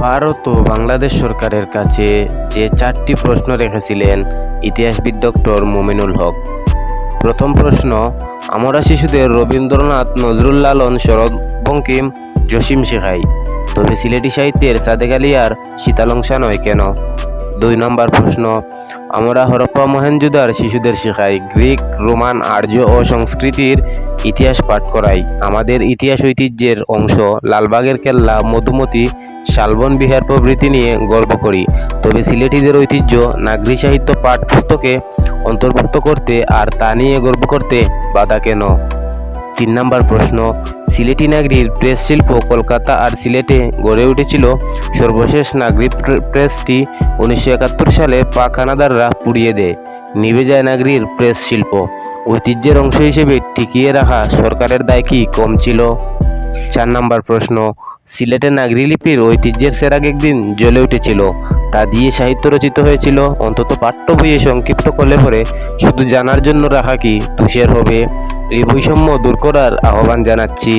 ভারত ও বাংলাদেশ সরকারের কাছে যে চারটি প্রশ্ন রেখেছিলেন ইতিহাসবিদ ডক্টর মোমিনুল হক। প্রথম প্রশ্ন, আমরা শিশুদের রবীন্দ্রনাথ নজরুল লালন শরৎ বঙ্কিম জসিম শেখাই। তবে সিলেটি সাহিত্যের সাদেক আলিয়ার শীতালংসা নয় কেন? দুই নম্বর প্রশ্ন আমরা হরপ্পা মহেঞ্জুদার শিশুদের শেখাই, গ্রিক, রোমান আর্য ও সংস্কৃতির ইতিহাস পাঠ করাই। আমাদের ইতিহাস ঐতিহ্যের অংশ, লালবাগের কেল্লা, মধুমতি, শালবন বিহার প্রভৃতি নিয়ে গর্ব করি। তবে সিলেটিদের ঐতিহ্য, নাগরি সাহিত্য পাঠ পুস্তকে অন্তর্ভুক্ত করতে আর তা নিয়ে গর্ব করতে বাধা কেন? তিন নম্বর প্রশ্ন সিলেটি নাগরির প্রেস শিল্প কলকাতা আর সিলেটে গড়ে উঠেছিল সর্বশেষ নাগরিক প্রেসটি উনিশশো একাত্তর সালে পাখানাদাররা পুড়িয়ে দেয়। নিভে যায় নাগরির প্রেস শিল্প। ঐতিহ্যের অংশ হিসেবে টিকিয়ে রাখা সরকারের দায় কি কম ছিল? চার নম্বর প্রশ্ন সিলেটের নাগরি লিপির ঐতিহ্যের সেরাগ একদিন জ্বলে উঠেছিল, তা দিয়ে সাহিত্য রচিত হয়েছিল। অন্তত পাঠ্য বইয়ে সংক্ষিপ্ত করলে পরে শুধু জানার জন্য রাখা কি? তুষের হবে। এই বৈষম্য দূর করার আহ্বান জানাচ্ছি।